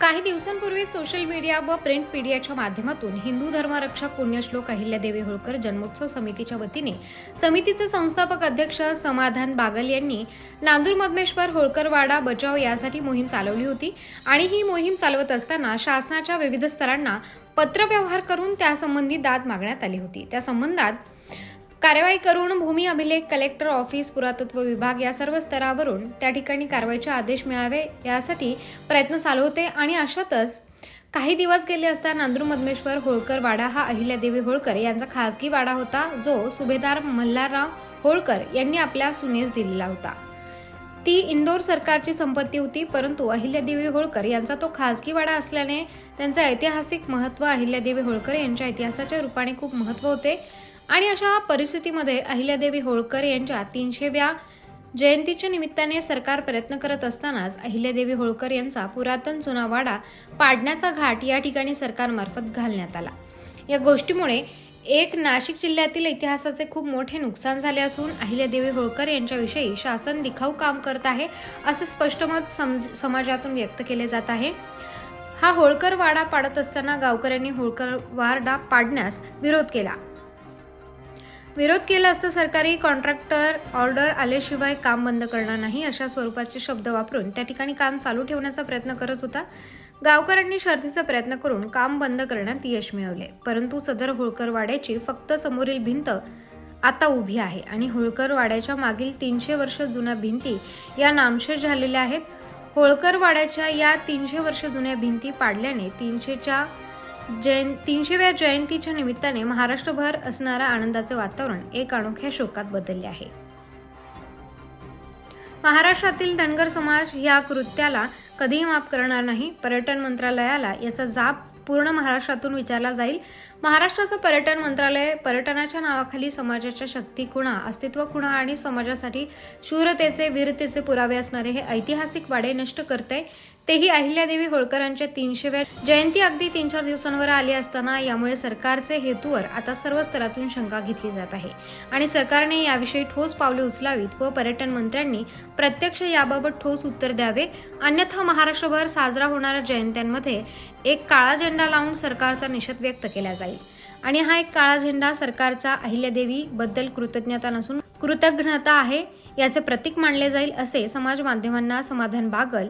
काही दिवसांपूर्वी social media व प्रिंट मीडियाच्या माध्यमातून हिंदू धर्मरक्षक पुण्यश्लोक अहिल्यादेवी होळकर जन्मोत्सव समितीच्या वतीने समितीचे संस्थापक अध्यक्ष समाधान बागल यांनी नांदूर मधमेश्वर होळकरवाडा बचाव यासाठी मोहीम चालवली होती आणि ही मोहीम चालवत असताना शासनाच्या विविध स्तरांना पत्रव्यवहार करून त्यासंबंधी दाद मागण्यात आली होती. त्या संबंधात कारवाई करून भूमी अभिलेख कलेक्टर ऑफिस पुरातत्व विभाग या सर्व स्तरावरून त्या ठिकाणी कारवाईचे आदेश मिळावे यासाठी प्रयत्न चालू होते आणि अशातच काही दिवस गेले असता नांदूर मधमेश्वर होळकर वाडा हा अहिल्यादेवी होळकर यांचा खासगी वाडा होता जो सुभेदार मल्हारराव होळकर यांनी आपल्या सुनेस दिलेला होता. ती इंदोर सरकारची संपत्ती होती परंतु अहिल्यादेवी होळकर यांचा तो खाजगी वाडा असल्याने त्यांचं ऐतिहासिक महत्त्व अहिल्यादेवी होळकर यांच्या इतिहासाच्या रूपाने खूप महत्त्व होते. आणि अशा परिस्थितीमध्ये अहिल्यादेवी होळकर यांच्या तीनशेव्या जयंतीच्या निमित्ताने सरकार प्रयत्न करत असतानाच अहिल्यादेवी होळकर यांचा पुरातन जुना वाडा पाडण्याचा घाट या ठिकाणी सरकारमार्फत घालण्यात आला. या गोष्टीमुळे एक नाशिक जिल्ह्यातील इतिहासाचे खूप मोठे नुकसान झाले असून अहिल्यादेवी होळकर यांच्याविषयी शासन दिखाऊ काम करत आहे असे स्पष्ट मत समज समाजातून व्यक्त केले जात आहे. हा होळकर वाडा पाडत असताना गावकऱ्यांनी होळकर वाडा पाडण्यास विरोध केला. विरोध केला असता सरकारी कॉन्ट्रॅक्टर ऑर्डर आल्याशिवाय काम बंद करणार नाही अशा स्वरूपाचे शब्द वापरून त्या ठिकाणी काम चालू ठेवण्याचा प्रयत्न करत होता. गावकऱ्यांनी शर्थीचा प्रयत्न करून काम बंद करण्यात यश मिळवले. परंतु सदर होळकर वाड्याची फक्त समोरील भिंत आता उभी आहे आणि होळकर वाड्याच्या मागील तीनशे वर्ष जुन्या भिंती या नामशेष झालेल्या आहेत. होळकर वाड्याच्या या तीनशे वर्ष जुन्या भिंती पाडल्याने तीनशेच्या जयं तीनशेव्या जयंतीच्या निमित्ताने महाराष्ट्रभर असणारा आनंदाचे वातावरण एक अनोख्या शोकात बदलले आहे. महाराष्ट्रातील धनगर समाज या कृत्याला कधीही माफ करणार नाही. पर्यटन मंत्रालयाला याचा जाब पूर्ण महाराष्ट्रातून विचारला जाईल. महाराष्ट्राचं पर्यटन मंत्रालय पर्यटनाच्या नावाखाली समाजाच्या शक्ती खुणा अस्तित्व खुणा आणि समाजासाठी शूरतेचे वीरतेचे पुरावे असणारे हे ऐतिहासिक वाडे नष्ट करते तेही अहिल्यादेवी होळकरांच्या तीनशेव्या जयंती अगदी तीन चार दिवसांवर आली असताना यामुळे सरकारचे हेतूवर आता सर्व स्तरातून शंका घेतली जात आहे. आणि सरकारने याविषयी ठोस पावले उचलावीत व पर्यटन मंत्र्यांनी प्रत्यक्ष याबाबत ठोस उत्तर द्यावे. अन्यथा महाराष्ट्रभर साजरा होणाऱ्या जयंत्यांमध्ये एक काळा झेंडा लावून सरकारचा निषेध व्यक्त केला जाईल. आणि हा एक काळा झेंडा सरकारचा अहिल्यादेवी बद्दल कृतज्ञता नसून कृतज्ञता आहे याचे प्रतीक मानले जाईल असे समाज माध्यमांना समाधान बागल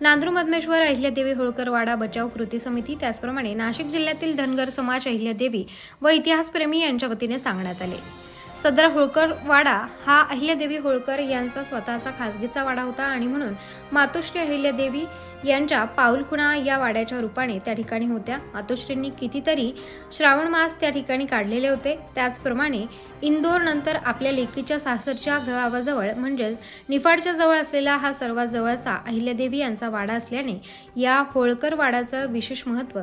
नांदूर मधमेश्वर अहिल्यादेवी होळकर वाडा बचाव कृती समिती त्याचप्रमाणे नाशिक जिल्ह्यातील धनगर समाज अहिल्यादेवी व इतिहासप्रेमी यांच्या वतीने सांगण्यात आले. सदर होळकर वाडा हा अहिल्यादेवी होळकर यांचा स्वतःचा खासगीचा वाडा होता आणि म्हणून मातोश्री अहिल्यादेवी यांच्या पाऊलखुणा या वाड्याच्या रूपाने त्या ठिकाणी होत्या. मातोश्रींनी कितीतरी श्रावण मास त्या ठिकाणी काढलेले होते. त्याचप्रमाणे इंदोर नंतर आपल्या लेकीच्या सासरच्या गावाजवळ म्हणजेच निफाडच्या जवळ असलेला हा सर्वात जवळचा अहिल्यादेवी यांचा वाडा असल्याने या होळकर वाड्याचं विशेष महत्त्व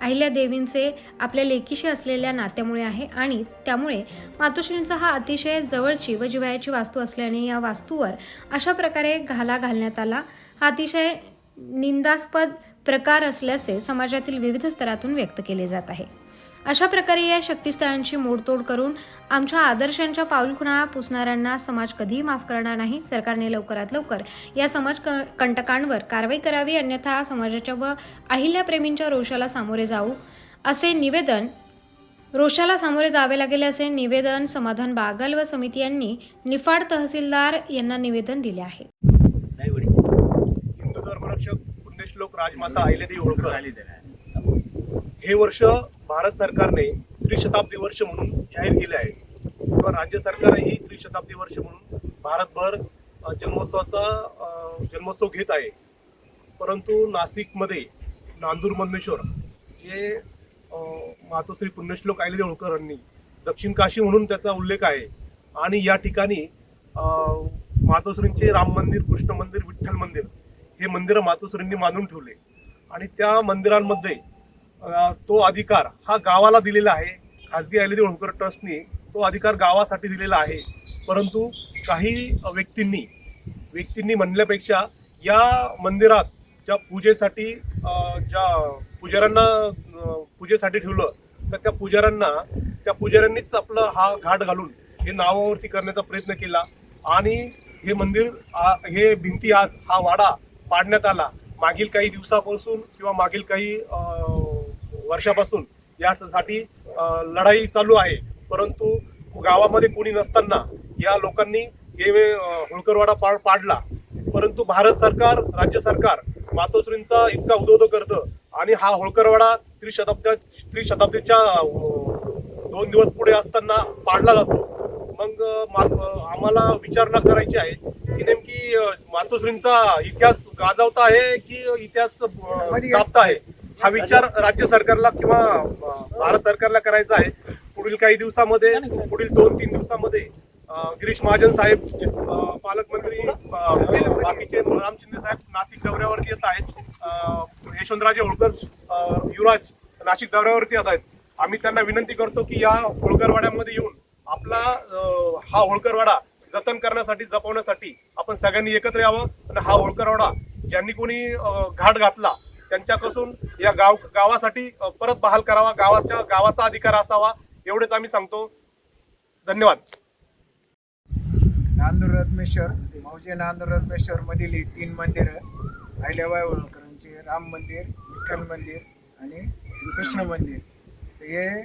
अहिल्यादेवींचे आपल्या लेकीशी असलेल्या नात्यामुळे आहे आणि त्यामुळे मातोश्रींचा हा अतिशय जवळची व जिवायाची वास्तू असल्याने या वास्तूवर अशा प्रकारे घाला घालण्यात आला. हा अतिशय निंदास्पद प्रकार असल्याचे समाजातील विविध स्तरातून व्यक्त केले जात आहे. अशा प्रकारे या शक्तीस्थळांची मोडतोड करून आमच्या आदर्शांच्या पाऊलखुणा पुसणाऱ्यांना समाज कधीही माफ करणार नाही. सरकारने लवकरात लवकर या समाज क- कंटकांवर कारवाई करावी अन्यथा समाजाच्या व अहिल्याप्रेमींच्या रोषाला सामोरे जाऊ असे निवेदन रोषाला सामोरे जावे लागेल असे निवेदन समाधान बागल व समिती यांनी निफाड तहसीलदार यांना निवेदन दिले आहे. हिंदू धर्मरक्षक पुण्यश्लोक राजमाता अहिल्यादेवी होळकर हे वर्ष भारत सरकारने त्रिशताब्दी वर्ष म्हणून जाहीर केले आहे. किंवा राज्य सरकारही त्रिशताब्दी वर्ष म्हणून भारतभर जन्मोत्सवाचा जन्मोत्सव घेत आहे. परंतु नाशिकमध्ये नांदूर मधमेश्वर जे मातोश्री पुण्यश्लोक आयले होळकरांनी दक्षिण काशी म्हणून त्याचा उल्लेख आहे. आणि या ठिकाणी मातोश्रींचे राम मंदिर कृष्ण मंदिर विठ्ठल मंदिर हे मंदिरं मातोश्रींनी मानून ठेवले. आणि त्या मंदिरांमध्ये तो अधिकार हा गावाला दिलेला आहे. खाजगी अहिल्यादेवी होळकर ट्रस्टने तो अधिकार गावासाठी दिलेला आहे. परंतु काही व्यक्तींनी व्यक्तींनी म्हणल्यापेक्षा या मंदिरात ज्या पूजेसाठी ज्या पुजाऱ्यांना पूजेसाठी ठेवलं तर त्या पुजाऱ्यांना त्या पुजाऱ्यांनीच आपलं हा घाट घालून हे नावावरती करण्याचा प्रयत्न केला. आणि हे मंदिर हे भिंती आज हा वाडा पाडण्यात आला. मागील काही दिवसापासून किंवा मागील काही वर्षापासून यासाठी लढाई चालू आहे. परंतु गावामध्ये कोणी नसताना या लोकांनी हे होळकरवाडा पाड पाडला. परंतु भारत सरकार राज्य सरकार मातोश्रींचा इतका उदोदो करतं आणि हा होळकरवाडा त्रिशताब्द्या त्रिशताब्दीच्या दोन दिवस पुढे असताना पाडला जातो. मग आम्हाला विचारणा करायची आहे की नेमकी मातोश्रींचा इतिहास गाजवता आहे की इतिहास गाजता आहे? हा विचार राज्य सरकारला किंवा भारत सरकारला करायचा आहे. पुढील काही दिवसामध्ये पुढील दोन तीन दिवसामध्ये गिरीश महाजन साहेब पालकमंत्री बाकीचे राम शिंदे साहेब नाशिक दौऱ्यावरती येत आहेत. यशवंतराजे होळकर युवराज नाशिक दौऱ्यावरती येत आहेत. आम्ही त्यांना विनंती करतो की या होळकरवाड्यामध्ये येऊन आपला हा होळकरवाडा जतन करण्यासाठी जपवण्यासाठी आपण सगळ्यांनी एकत्र यावं. आणि हा होळकरवाडा ज्यांनी कोणी घाट घातला त्यांच्यापासून या गाव गावासाठी परत बहाल करावा गावाच्या गावाचा अधिकार असावा एवढेच आम्ही सांगतो. धन्यवाद. नांदूर रत्मेश्वर मौजे नांदूर रत्मेश्वर मधील ही तीन मंदिरं अहिल्याबाई होळकरांचे. राम मंदिर विठ्ठल मंदिर आणि कृष्ण मंदिर. तर हे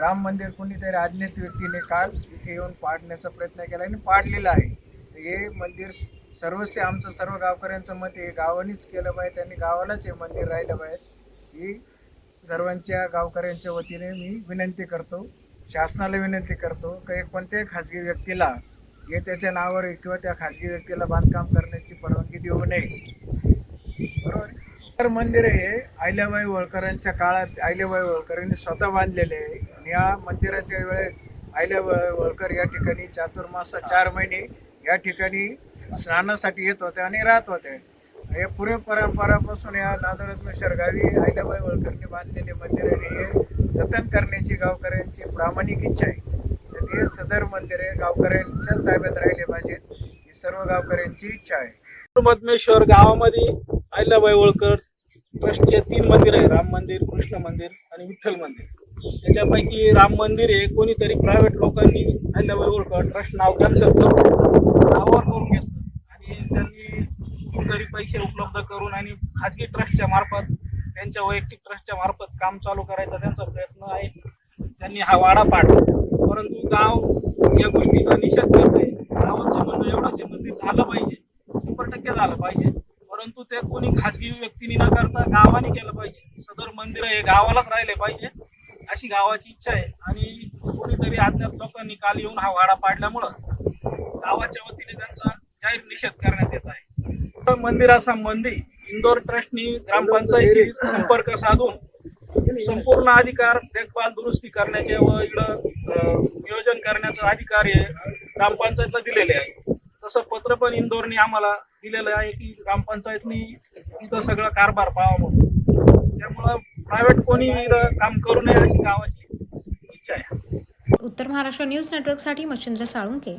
राम मंदिर कोणीतरी अज्ञात व्यक्तीने काल इथे येऊन पाडण्याचा प्रयत्न केला आणि पाडलेलं आहे. तर हे मंदिर सर्वस्व आमचं सर्व गावकऱ्यांचं मत हे गावानेच केलं पाहिजे आणि गावालाच हे मंदिर राहिलं पाहिजे. ही सर्वांच्या गावकऱ्यांच्या वतीने मी विनंती करतो शासनाला विनंती करतो की कोणत्याही खाजगी व्यक्तीला हे त्याच्या नावावर किंवा त्या खाजगी व्यक्तीला बांधकाम करण्याची परवानगी देऊ नये. बरोबर? तर मंदिर हे अहिल्याबाई होळकरांच्या काळात अहिल्याबाई होळकरांनी स्वतः बांधलेले आहे. आणि या मंदिराच्या वेळेस अहिल्याबाई होळकर या ठिकाणी चातुर्मासा चार महिने या ठिकाणी स्नानासाठी येत होते आणि राहत होते. हे पुरे परंपरापासून या नादरत्नेश्वर गावी अहिल्याबाई होळकरने बांधलेले मंदिर आणि हे जतन करण्याची गावकऱ्यांची प्रामाणिक इच्छा आहे. तर ते सदर मंदिर आहे. गावकऱ्यांच्याच ताब्यात राहिले पाहिजेत. ही सर्व गावकऱ्यांची इच्छा आहे. मधमेश्वर गावामध्ये अहिल्याबाई होळकर ट्रस्टचे तीन मंदिर आहे. राम मंदिर कृष्ण मंदिर आणि विठ्ठल मंदिर. त्याच्यापैकी राम मंदिर हे कोणीतरी प्रायव्हेट लोकांनी अहिल्याबाई होळकर ट्रस्ट नाव कॅन्सल करून नावावर करून घेतलं. कनेक्शन उपलब्ध करून आणि खाजगी ट्रस्टच्या मार्फत त्यांच्या वैयक्तिक ट्रस्टच्या मार्फत काम चालू करायचा त्यांचा प्रयत्न आहे. त्यांनी हा वाडा पाडला. परंतु गाव या गोष्टीचा निषेध करते गावाचं म्हणणं एवढंच आहे मंदिर झालं पाहिजे. शंभर टक्के झालं पाहिजे. परंतु ते कोणी खाजगी व्यक्तीने न करता गावाने केलं पाहिजे. सदर मंदिर हे गावालाच राहिले पाहिजे अशी गावाची इच्छा आहे. आणि कोणीतरी अज्ञात लोकांनी काल येऊन हा वाडा पाडल्यामुळं गावाच्या वतीने त्यांचा जाहीर निषेध करण्यात येत आहे. मंदिरासंबंधी इंदोर ट्रस्टनी ग्रामपंचायतीशी संपर्क साधून संपूर्ण अधिकार देखभाल दुरुस्ती करण्याचे व इकडं नियोजन करण्याचं अधिकार हे ग्रामपंचायतला दिलेले आहे. तसं पत्र पण इंदोरने आम्हाला दिलेलं आहे की ग्रामपंचायतनी इथं सगळं कारभार पाहावा म्हणून. त्यामुळं प्रायव्हेट कोणी इथं काम करू नये अशी गावाची इच्छा आहे. उत्तर महाराष्ट्र न्यूज नेटवर्कसाठी मच्छिंद्र साळुंके.